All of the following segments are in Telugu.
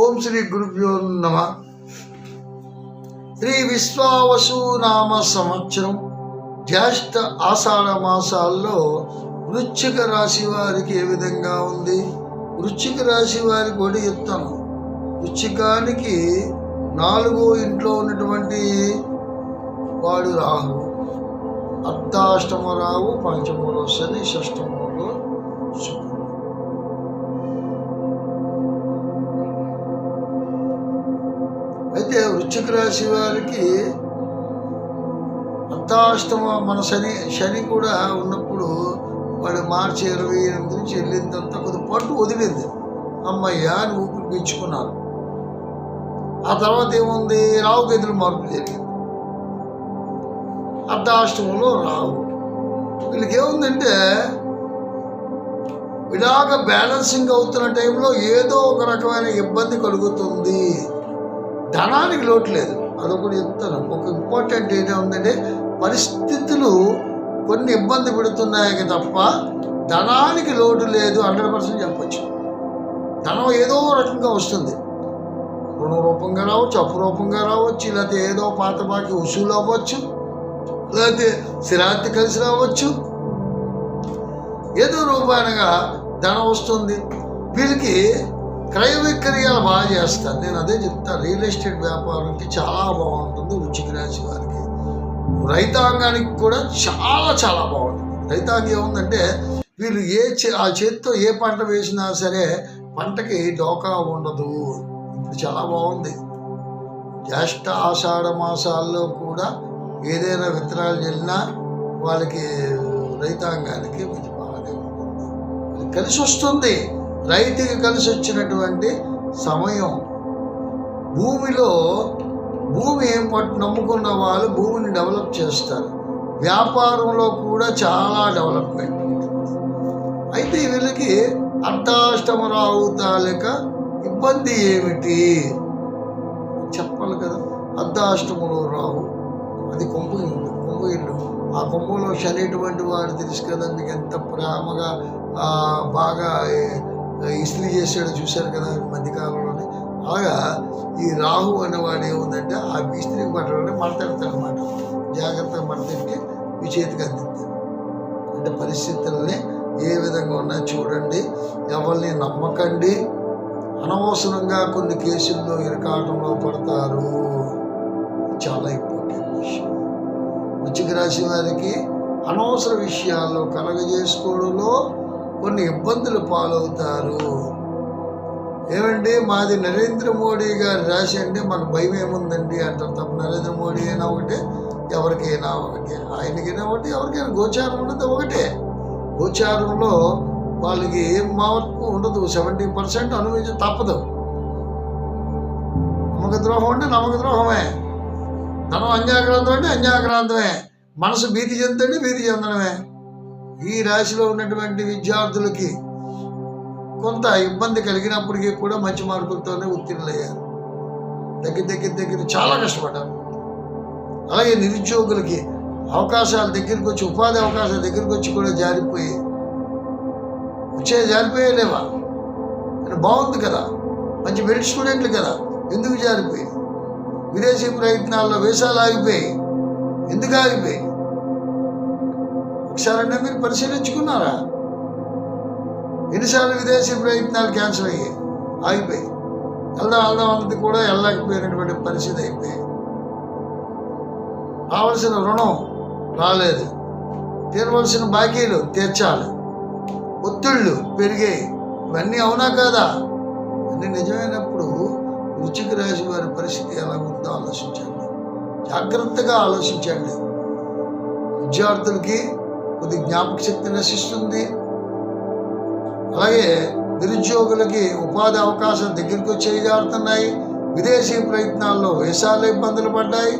ఓం శ్రీ గురుభ్యో నమ. శ్రీ విశ్వావసు నామ సంవత్సరం జ్యేష్ఠ ఆషాఢ మాసాల్లో వృశ్చిక రాశి వారికి ఏ విధంగా ఉంది? వృశ్చిక రాశి వారికి ఒకటి చెప్తాను. వృశ్చికానికి నాలుగో ఇంట్లో ఉన్నటువంటి వాడు రాహు. అర్ధాష్టమ రావు పంచమలో శని షష్టమలో వృశ్చిక రాశి వారికి అర్ధాష్టమ మన శని శని కూడా ఉన్నప్పుడు వాడు మార్చి ఇరవై ఎనిమిది నుంచి వెళ్ళిందంతా కొద్ది పట్టు వదిలింది. అమ్మయ్యా అని ఊపిరి పీల్చుకున్నారు ఆ తర్వాత ఏముంది? రావు గదులు మార్పు జరిగింది. అర్ధాష్టమంలో రావు. వీళ్ళకి ఏముందంటే ఇలాగ బ్యాలెన్సింగ్ అవుతున్న టైంలో ఏదో ఒక రకమైన ఇబ్బంది కలుగుతుంది. ధనానికి లోటు లేదు. అదొకటి చెప్తాను ఒక ఇంపార్టెంట్ ఏంటంటే పరిస్థితులు కొన్ని ఇబ్బంది పెడుతున్నాయి తప్ప ధనానికి లోటు లేదు హండ్రెడ్ పర్సెంట్ చెప్పచ్చు. ధనం ఏదో రకంగా వస్తుంది. రుణ రూపంగా రావచ్చు అప్పు రూపంగా రావచ్చు లేకపోతే ఏదో పాత బాకి వసూలు అవ్వచ్చు లేకపోతే స్థిరాస్తి కలిసి రావచ్చు. ఏదో రూపాయనగా ధనం వస్తుంది. వీళ్ళకి క్రయ విక్రయాలు బాగా చేస్తారు నేను అదే చెప్తాను రియల్ ఎస్టేట్ వ్యాపారానికి చాలా బాగుంటుంది వృచ్చిక రాశి వారికి. రైతాంగానికి కూడా చాలా చాలా బాగుంటుంది. రైతాంగం ఏముందంటే వీళ్ళు ఏ చే ఆ చేతితో ఏ పంట వేసినా సరే పంటకి డోకా ఉండదు. ఇప్పుడు చాలా బాగుంది. జ్యేష్ఠ ఆషాఢ మాసాల్లో కూడా ఏదైనా విత్తనాలు చల్లినా వాళ్ళకి రైతాంగానికి మంచి బాగానే ఉంటుంది. కలిసి వస్తుంది. రైతుకి కలిసి వచ్చినటువంటి సమయం. భూమిలో భూమి పట్టు నమ్ముకున్న వాళ్ళు భూమిని డెవలప్ చేస్తారు. వ్యాపారంలో కూడా చాలా డెవలప్మెంట్ ఉంటుంది. అయితే వీళ్ళకి అర్ధాష్టమ రావు తాలూక ఇబ్బంది ఏమిటి? చెప్పాలి కదా. అర్ధాష్టములో రావు. అది కొంపు ఇల్లు కొంపు ఇల్లు ఆ కొంపులో శని ఎటువంటి వాడు తెలుసు కదా మీకు ఎంత ప్రేమగా బాగా ఇస్త్రీ చేశాడు చూశారు కదా ఈ మధ్యకాలంలోనే అలాగా ఈ రాహు అన్నవాడు ఏముందంటే ఆ ఇస్త్రీ బట్టలోనే మడతెడతాడనమాట జాగ్రత్తగా మడతెట్టి మీ చేతికి అందిస్తాడు అంటే పరిస్థితుల్ని ఏ విధంగా ఉన్నా చూడండి ఎవరిని నమ్మకండి. అనవసరంగా కొన్ని కేసుల్లో ఇరకాటంలో పడతారు. చాలా ఇంపార్టెంట్ విషయం. వృచ్చిక రాశి వారికి అనవసర విషయాల్లో కలగజేసుకోవడంలో కొన్ని ఇబ్బందులు పాలవుతారు. ఏమండి? మాది నరేంద్ర మోడీ గారు రాసి అంటే మాకు భయం ఏముందండి అంటారు తప్ప నరేంద్ర మోడీ అయినా ఒకటే ఎవరికైనా ఒకటే. ఆయనకైనా ఒకటి ఎవరికైనా గోచారం ఉన్నది ఒకటే. గోచారంలో వాళ్ళకి ఏం మార్పు ఉండదు. సెవెంటీ పర్సెంట్ అనుభవించ తప్పదు. నమ్మక ద్రోహం అంటే నమ్మక ద్రోహమే ధనం అన్యాక్రాంతం అంటే అన్యాక్రాంతమే. మనసు భీతి చెందంటే భీతి చెందడమే. ఈ రాశిలో ఉన్నటువంటి విద్యార్థులకి కొంత ఇబ్బంది కలిగినప్పటికీ కూడా మంచి మార్కులతోనే ఉత్తీర్ణులయ్యారు. దగ్గర దగ్గర దగ్గర చాలా కష్టపడ్డారు. అలాగే నిరుద్యోగులకి అవకాశాలు దగ్గరికి వచ్చి ఉపాధి అవకాశాలు దగ్గరికి వచ్చి కూడా జారిపోయి వచ్చే జారిపోయే లేవా అంటే బాగుంది కదా. మంచి మెరిట్ స్టూడెంట్లు కదా. ఎందుకు జారిపోయి? విదేశీ ప్రయత్నాల్లో వేషాలు ఆగిపోయి ఎందుకు ఆగిపోయి? ఒకసారంటే మీరు పరిశీలించుకున్నారా? ఎన్నిసార్లు విదేశీ ప్రయత్నాలు క్యాన్సిల్ అయ్యాయి? ఆగిపోయి. వెళ్దాం వెళ్దాం అన్నది కూడా వెళ్ళలేకపోయినటువంటి పరిస్థితి అయిపోయి. రావాల్సిన రుణం రాలేదు. తీరవలసిన బాకీలు తీర్చాలి. ఒత్తిళ్ళు పెరిగాయి. ఇవన్నీ అవునా కాదా? అన్నీ నిజమైనప్పుడు వృచ్చిక రాశి వారి పరిస్థితి ఎలా ఉందో ఆలోచించండి. జాగ్రత్తగా ఆలోచించండి. విద్యార్థులకి కొద్ది జ్ఞాపక శక్తి నశిస్తుంది. అలాగే నిరుద్యోగులకి ఉపాధి అవకాశం దగ్గరికి వచ్చి జారుతున్నాయి విదేశీ ప్రయత్నాల్లో వేషాలు ఇబ్బందులు పడ్డాయి.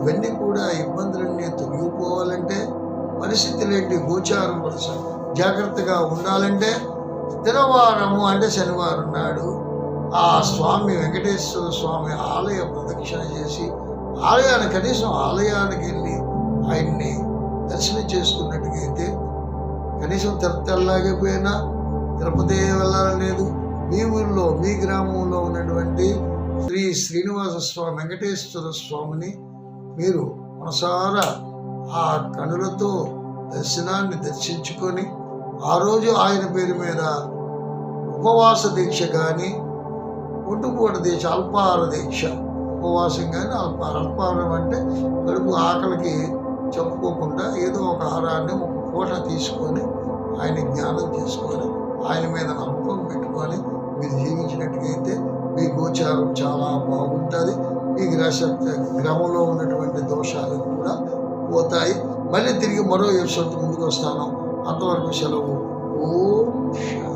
ఇవన్నీ కూడా ఇబ్బందులన్నీ తొలగిపోవాలంటే పరిస్థితులేంటి గోచారం వలస జాగ్రత్తగా ఉండాలంటే స్థిరవారము అంటే శనివారం నాడు ఆ స్వామి వెంకటేశ్వర స్వామి ఆలయ ప్రదక్షిణ చేసి ఆలయానికి కనీసం ఆలయానికి వెళ్ళి ఆయన్ని దర్శనం చేసుకున్నట్టుగైతే కనీసం తిరుపతి పోయినా తిరుపతి వెళ్ళాలనేది మీ ఊరిలో మీ గ్రామంలో ఉన్నటువంటి శ్రీ శ్రీనివాస స్వామి వెంకటేశ్వర స్వామిని మీరు మనసారా ఆ కనులతో దర్శనాన్ని దర్శించుకొని ఆ రోజు ఆయన పేరు మీద ఉపవాస దీక్ష కానీ ఒంటుపూట దీక్ష అల్పాహార దీక్ష ఉపవాసం కానీ అల్ప అల్పాహారం అంటే కడుపు ఆకలికి చెప్పుకోకుండా ఏదో ఒక ఆహారాన్ని ఒక పూట తీసుకొని ఆయన జ్ఞానం చేసుకొని ఆయన మీద నమ్మకం పెట్టుకొని మీరు జీవించినట్టుగైతే మీ గోచారం చాలా బాగుంటుంది. మీ గ్రహ గ్రహంలో ఉన్నటువంటి దోషాలు కూడా పోతాయి. మళ్ళీ తిరిగి మరో ఎపిసోడ్ ముందుకు వస్తాను అంతవరకు సెలవు. ఓం